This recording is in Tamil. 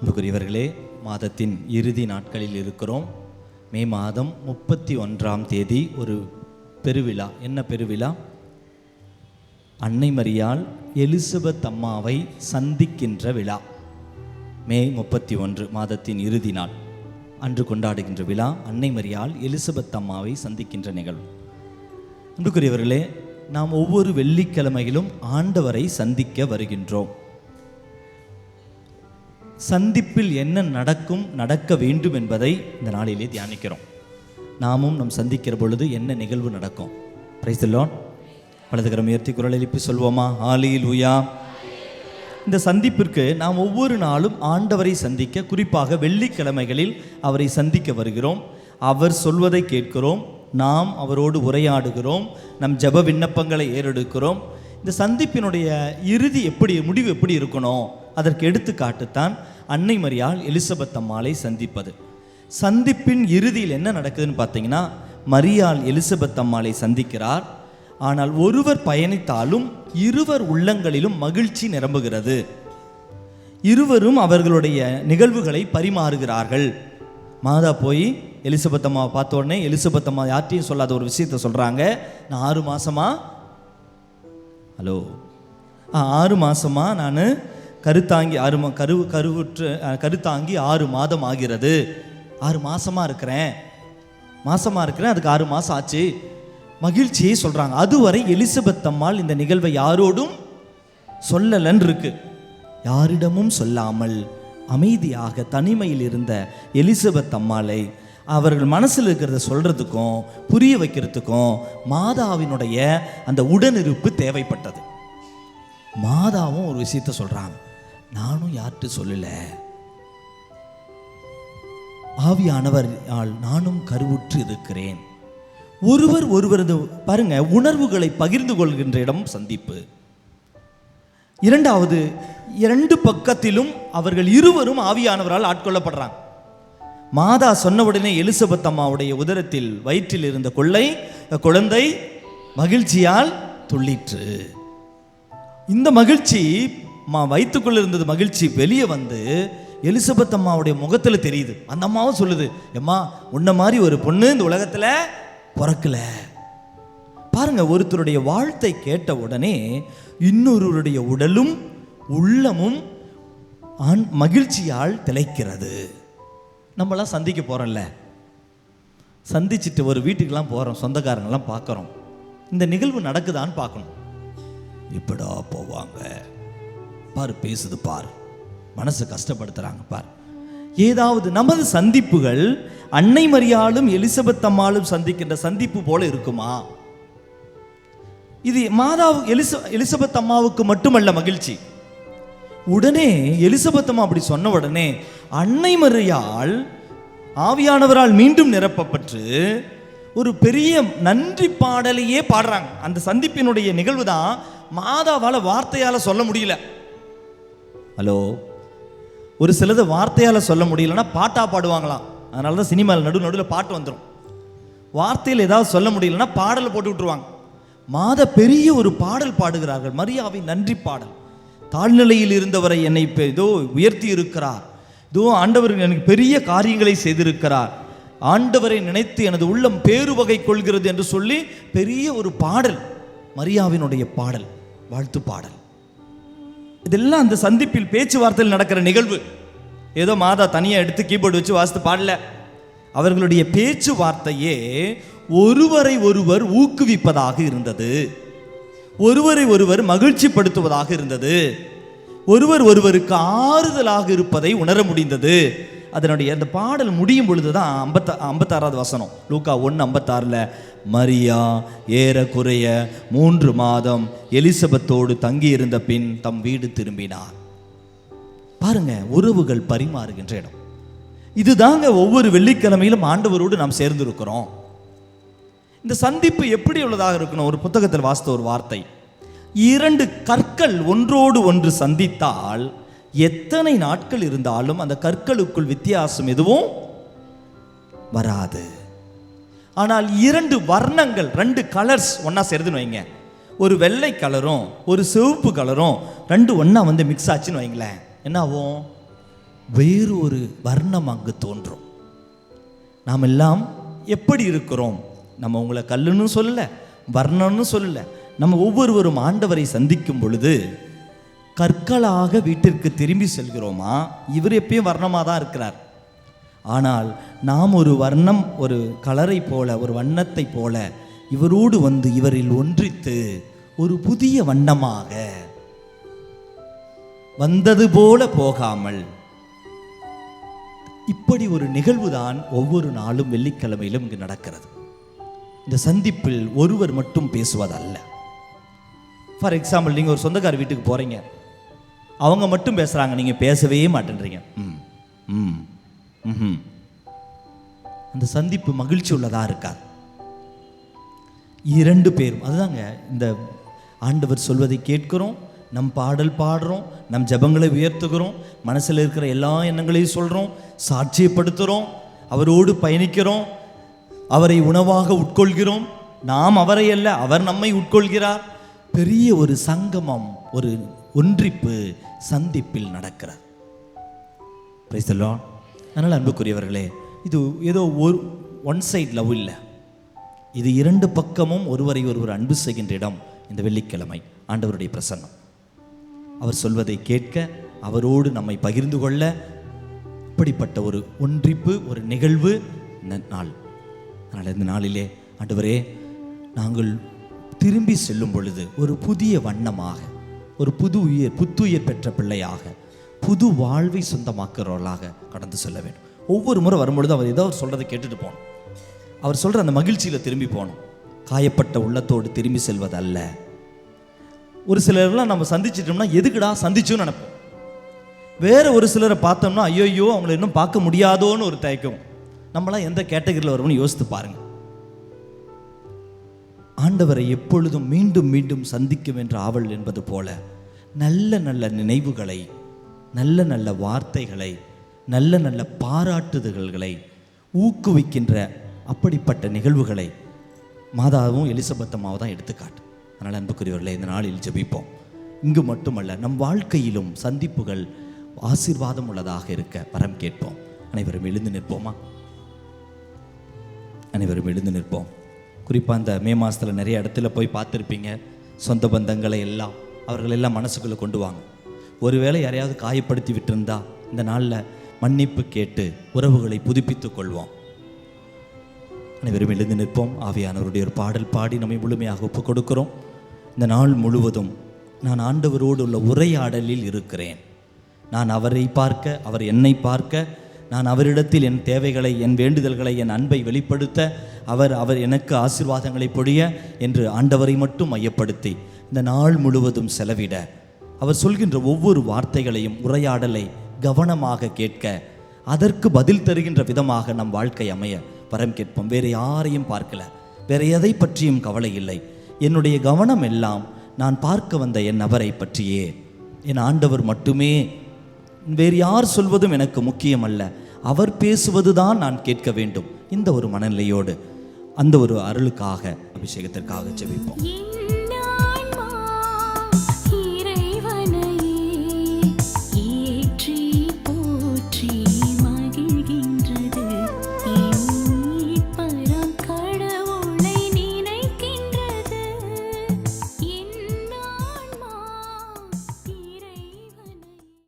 அன்புக்குரியவர்களே மாதத்தின் இறுதி நாட்களில் இருக்கிறோம். மே மாதம் முப்பத்தி ஒன்றாம் தேதி ஒரு பெருவிழா. என்ன பெருவிழா? அன்னை மரியால் எலிசபெத் அம்மாவை சந்திக்கின்ற விழா. மே முப்பத்தி ஒன்று மாதத்தின் இறுதி நாள். அன்று கொண்டாடுகின்ற விழா அன்னை மரியால் எலிசபெத் அம்மாவை சந்திக்கின்ற நிகழ்வு. அன்புக்குரியவர்களே நாம் ஒவ்வொரு வெள்ளிக்கிழமையிலும் ஆண்டவரை சந்திக்க வருகின்றோம். சந்திப்பில் என்ன நடக்கும் நடக்க வேண்டும் என்பதை இந்த நாளிலே தியானிக்கிறோம். நாமும் நம் சந்திக்கிற பொழுது என்ன நிகழ்வு நடக்கும்? பிரைஸ்தல்லோன் வலதுகரம் முயற்சி குரல் எழுப்பி சொல்வோமா? ஆலியில் உயா இந்த சந்திப்பிற்கு நாம் ஒவ்வொரு நாளும் ஆண்டவரை சந்திக்க குறிப்பாக வெள்ளிக்கிழமைகளில் அவரை சந்திக்க வருகிறோம். அவர் சொல்வதை கேட்கிறோம். நாம் அவரோடு உரையாடுகிறோம். நம் ஜெப விண்ணப்பங்களை ஏறெடுக்கிறோம். இந்த சந்திப்பினுடைய இறுதி எப்படி முடிவு எப்படி இருக்கணும்? அதற்கு எடுத்துக்காட்டுத்தான் அன்னை மரியாள் எலிசபெத் அம்மாளை சந்திப்பது. சந்திப்பின் இறுதியில் என்ன நடக்குதுன்னு பார்த்தீங்கன்னா மரியாள் எலிசபெத் அம்மாளை சந்திக்கிறார். ஆனால் ஒருவர் பயணித்தாலும் இருவர் உள்ளங்களிலும் மகிழ்ச்சி நிரம்புகிறது. இருவரும் அவர்களுடைய நிகழ்வுகளை பரிமாறுகிறார்கள். மாதா போய் எலிசபெத் அம்மா பார்த்த உடனே எலிசபெத் அம்மா யார்ட்டையும் சொல்லாத ஒரு விஷயத்த சொல்கிறாங்க நான் ஆறு மாதமா ஹலோ ஆ ஆறு மாசமா நான் கருத்தாங்கி ஆறு மா கரு கருவுற்று கருத்தாங்கி ஆறு மாதம் ஆகிறது. ஆறு மாதமாக இருக்கிறேன். மாதமாக இருக்கிறேன் அதுக்கு ஆறு மாதம் ஆச்சு. மகிழ்ச்சியை சொல்கிறாங்க அதுவரை எலிசபெத் அம்மாள் இந்த நிகழ்வை யாரோடும் சொல்லலன்னு இருக்கு யாரிடமும் சொல்லாமல் அமைதியாக தனிமையில் இருந்த எலிசபெத் அம்மாளை அவர்கள் மனசில் இருக்கிறத சொல்கிறதுக்கும் புரிய வைக்கிறதுக்கும் மாதாவினுடைய அந்த உடனிருப்பு தேவைப்பட்டது. மாதாவும் ஒரு விஷயத்த சொல்கிறாங்க நானும் யார்கிட்ட சொல்லல? ஆவியானவர் ஆள் நானும் கருவுற்று இருக்கிறேன். ஒருவர் ஒருவரது பாருங்க உணர்வுகளை பகிர்ந்து கொள்கின்ற இடம் சந்திப்பு. இரண்டாவது இரண்டு பக்கத்திலும் அவர்கள் இருவரும் ஆவியானவரால் ஆட்கொள்ளப்படுறாங்க. மாதா சொன்ன உடனே எலிசபெத் அம்மாவுடைய உதரத்தில் வயிற்றில் இருந்த கொள்ளை குழந்தை மகிழ்ச்சியால் துள்ளிற்று. இந்த மகிழ்ச்சி அம்மா வயிற்றுக்குள்ளே இருந்தது மகிழ்ச்சி. வெளியே வந்து எலிசபெத் அம்மாவுடைய முகத்தில் தெரியுது. அந்த அம்மாவும் சொல்லுது எம்மா உன்ன மாதிரி ஒரு பொண்ணு இந்த உலகத்தில் பிறக்கல. பாருங்க ஒருத்தருடைய வாழ்த்தை கேட்ட உடனே இன்னொருவருடைய உடலும் உள்ளமும் ஆண் மகிழ்ச்சியால் திளைக்கிறது. நம்மளாம் சந்திக்க போகிறோம்ல சந்திச்சுட்டு ஒரு வீட்டுக்கெலாம் போகிறோம் சொந்தக்காரங்கெல்லாம் பார்க்குறோம் இந்த நிகழ்வு நடக்குதான்னு பார்க்கணும் இப்படா போவாங்க? பார் பேசுது பார். மனசை கஷ்டப்படுத்துறாங்க பார். ஏதாவது நமது சந்திப்புகள் அன்னை மரியாளும் எலிசபெத் அம்மாளும் சந்திக்கின்ற சந்திப்பு போல இருக்குமா? இது மாதா எலிச எலிசபெத் அம்மாவுக்கு மட்டுமல்ல மகிழ்ச்சி. உடனே எலிசபெத் அம்மா அப்படி சொன்ன உடனே அன்னை மரியாள் ஆவியானவரால் மீண்டும் நிரப்பப்பட்டு ஒரு பெரிய நன்றி பாடலையே பாடுறாங்க. அந்த சந்திப்பினுடைய நிகழ்வு தான் மாதாவால் வார்த்தையால் சொல்ல முடியல. ஹலோ? ஒரு சிலது வார்த்தையால் சொல்ல முடியலன்னா பாட்டாக பாடுவாங்களாம். அதனால தான் சினிமாவில் நடு நடுவில் பாட்டு வந்துடும் வார்த்தையில் ஏதாவது சொல்ல முடியலன்னா பாடல் போட்டு விட்டுருவாங்க. மாத பெரிய ஒரு பாடல் பாடுகிறார்கள். மரியாவின் நன்றி பாடல். தாழ்நிலையில் இருந்தவரை என்னை இப்போ இதோ உயர்த்தி இருக்கிறார். இதோ ஆண்டவர் எனக்கு பெரிய காரியங்களை செய்திருக்கிறார். ஆண்டவரை நினைத்து எனது உள்ளம் பேருவகை கொள்கிறது என்று சொல்லி பெரிய ஒரு பாடல். மரியாவினுடைய பாடல். வாழ்த்து பாடல். இதெல்லாம் அந்த சந்திப்பில் பேச்சுவார்த்தையில் நடக்கிற நிகழ்வு. ஏதோ மாதா தனியாக எடுத்து கீபோர்டு வச்சு வாசித்து பாடல. அவர்களுடைய பேச்சுவார்த்தையே ஒருவரை ஒருவர் ஊக்குவிப்பதாக இருந்தது. ஒருவரை ஒருவர் மகிழ்ச்சிப்படுத்துவதாக இருந்தது. ஒருவர் ஒருவருக்கு ஆறுதலாக இருப்பதை உணர முடிந்தது. அதனுடைய அந்த பாடல் முடியும் பொழுது தான் ஐம்பத்த ஐம்பத்தாறாவது வசனம். லூக்கா ஒன்று ஐம்பத்தாறில் மரியா ஏறக்குறைய மூன்று மாதம் எலிசபெத்தோடு தங்கியிருந்த பின் தம் வீடு திரும்பினார். பாருங்க உறவுகள் பரிமாறுகின்ற இடம். இதுதாங்க ஒவ்வொரு வெள்ளிக்கிழமையிலும் ஆண்டவரோடு நாம் சேர்ந்திருக்கிறோம். இந்த சந்திப்பு எப்படி உள்ளதாக இருக்கணும்? ஒரு புத்தகத்தில் வாசித்த ஒரு வார்த்தை. இரண்டு கற்கள் ஒன்றோடு ஒன்று சந்தித்தால் எத்தனை நாட்கள் இருந்தாலும் அந்த கற்களுக்குள் வித்தியாசம் எதுவும் வராது. ஆனால் இரண்டு வர்ணங்கள் ரெண்டு கலர்ஸ் ஒன்றா சேருதுன்னு வைங்க. ஒரு வெள்ளை கலரும் ஒரு சிவப்பு கலரும் ரெண்டு ஒன்றா வந்து மிக்ஸ் ஆச்சுன்னு வைங்களேன். என்ன ஆகும் வேறு ஒரு வர்ணம் அங்கு தோன்றும். நாம் எல்லாம் எப்படி இருக்கிறோம்? நம்ம உங்களை கல்லுன்னு சொல்லலை வர்ணம்னு சொல்லலை. நம்ம ஒவ்வொருவரும் ஆண்டவரை சந்திக்கும் பொழுது கற்களாக வீட்டிற்கு திரும்பி செல்கிறோமா? இவர் எப்பயும் வர்ணமாக தான் இருக்கிறார். ஆனால் நாம் ஒரு வர்ணம் ஒரு கலரை போல ஒரு வண்ணத்தை போல இவரோடு வந்து இவரில் ஒன்றித்து ஒரு புதிய வண்ணமாக வந்தது போல போகாமல் இப்படி ஒரு நிகழ்வுதான் ஒவ்வொரு நாளும் வெள்ளிக்கிழமையிலும் இங்கு நடக்கிறது. இந்த சந்திப்பில் ஒருவர் மட்டும் பேசுவதல்ல ஃபார் எக்ஸாம்பிள் நீங்கள் ஒரு சொந்தக்கார வீட்டுக்கு போகிறீங்க அவங்க மட்டும் பேசுகிறாங்க நீங்கள் பேசவே மாட்டேன்றீங்க. ம் ம். அந்த சந்திப்பு மகிழ்ச்சி உள்ளதாக இருக்காது இரண்டு பேரும் அதுதாங்க இந்த ஆண்டவர் சொல்வதை கேட்கிறோம் நம் பாடல் பாடுறோம் நம் ஜெபங்களை உயர்த்துகிறோம் மனசில் இருக்கிற எல்லா எண்ணங்களையும் சொல்கிறோம் சாட்சியப்படுத்துகிறோம் அவரோடு பயணிக்கிறோம் அவரை உணவாக உட்கொள்கிறோம். நாம் அவரை அல்ல அவர் நம்மை உட்கொள்கிறார். பெரிய ஒரு சங்கமம் ஒரு ஒன்றிப்பு சந்திப்பில் நடக்கிறார். பிரைஸ் அதனால் அன்புக்குரியவர்களே இது ஏதோ ஒரு ஒன் சைட் லவ் இல்லை. இது இரண்டு பக்கமும் ஒருவரை ஒருவர் அன்பு செய்கின்ற இடம் இந்த வெள்ளிக்கிழமை ஆண்டவருடைய பிரசன்னம். அவர் சொல்வதை கேட்க அவரோடு நம்மை பகிர்ந்து கொள்ள இப்படிப்பட்ட ஒரு ஒன்றிப்பு ஒரு நிகழ்வு இந்த நாள். அதனால் இந்த நாளிலே ஆண்டவரே நாங்கள் திரும்பி செல்லும் பொழுது ஒரு புதிய வண்ணமாக ஒரு புது உயிர் புத்துயிர் பெற்ற பிள்ளையாக புது வாழ்வை சொந்தமாக்குறவர்களாக கடந்து செல்ல வேண்டும். ஒவ்வொரு முறை வரும்பொழுது அவர் ஏதோ அவர் சொல்கிறத கேட்டுட்டு போகணும். அவர் சொல்கிற அந்த மகிழ்ச்சியில் திரும்பி போகணும். காயப்பட்ட உள்ளத்தோடு திரும்பி செல்வது அல்ல ஒரு சிலர்லாம் நம்ம சந்திச்சிட்டோம்னா எதுக்குடா சந்திச்சோன்னு நினைப்போம். வேற ஒரு சிலரை பார்த்தோம்னா ஐயோ அவங்கள இன்னும் பார்க்க முடியாதோன்னு ஒரு தயக்கம். நம்மளாம் எந்த கேட்டகரியில் வருவோம்னு யோசித்து பாருங்க. ஆண்டவரை எப்பொழுதும் மீண்டும் மீண்டும் சந்திக்கும் என்ற ஆவல் என்பது போல நல்ல நல்ல நினைவுகளை நல்ல நல்ல வார்த்தைகளை நல்ல நல்ல பாராட்டுதல்களை ஊக்குவிக்கின்ற அப்படிப்பட்ட நிகழ்வுகளை மாதாவும் எலிசபெத்தம்மாவும் தான் எடுத்துக்காட்டு. அதனால் அன்புக்குரியவர்களே இந்த நாளில் ஜெபிப்போம். இங்கு மட்டுமல்ல நம் வாழ்க்கையிலும் சந்திப்புகள் ஆசீர்வாதம் உள்ளதாக இருக்க வரம் கேட்போம். அனைவரும் எழுந்து நிற்போமா? அனைவரும் எழுந்து நிற்போம். குறிப்பாக அந்த மே மாதத்தில் நிறைய இடத்துல போய் பார்த்துருப்பீங்க. சொந்த பந்தங்களை எல்லாம் அவர்கள் எல்லாம் மனசுக்குள்ளே கொண்டு வாங்க. ஒருவேளை யாரையாவது காயப்படுத்தி விட்டிருந்தா இந்த நாளில் மன்னிப்பு கேட்டு உறவுகளை புதுப்பித்துக் கொள்வோம். அனைவரும் எழுந்து நிற்போம். ஆவியானவருடைய ஒரு பாடல் பாடி நம்மை முழுமையாக ஒப்புக் கொடுக்கிறோம். இந்த நாள் முழுவதும் நான் ஆண்டவரோடு உள்ள உரையாடலில் இருக்கிறேன். நான் அவரை பார்க்க அவர் என்னை பார்க்க நான் அவரிடத்தில் என் தேவைகளை என் வேண்டுதல்களை என் அன்பை வெளிப்படுத்த அவர் அவர் எனக்கு ஆசீர்வாதங்களை பொழிய என்று ஆண்டவரை மட்டும் மையப்படுத்தி இந்த நாள் முழுவதும் செலவிட அவர் சொல்கின்ற ஒவ்வொரு வார்த்தைகளையும் உரையாடலை கவனமாக கேட்க அதற்கு பதில் தருகின்ற விதமாக நம் வாழ்க்கை அமைய வரம் கேட்போம். வேறு யாரையும் பார்க்கல. வேற எதை பற்றியும் கவலை இல்லை. என்னுடைய கவனம் எல்லாம் நான் பார்க்க வந்த என் நபரை பற்றியே. என் ஆண்டவர் மட்டுமே. வேறு யார் சொல்வதும் எனக்கு முக்கியம் அல்ல. அவர் பேசுவதுதான் நான் கேட்க வேண்டும். இந்த ஒரு மனநிலையோடு அந்த ஒரு அருளுக்காக அபிஷேகத்திற்காக ஜெபிப்போம்.